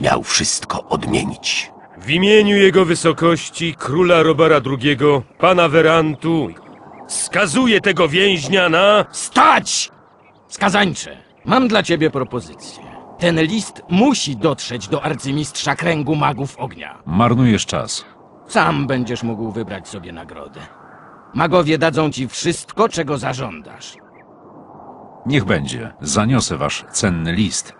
miał wszystko odmienić. W imieniu jego wysokości, króla Robara II, pana Werantu, skazuję tego więźnia na... Stać! Skazańcze, mam dla ciebie propozycję. Ten list musi dotrzeć do arcymistrza kręgu magów ognia. Marnujesz czas. Sam będziesz mógł wybrać sobie nagrodę. Magowie dadzą ci wszystko, czego zażądasz. Niech będzie. Zaniosę wasz cenny list.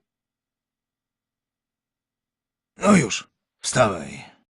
No już, wstawaj.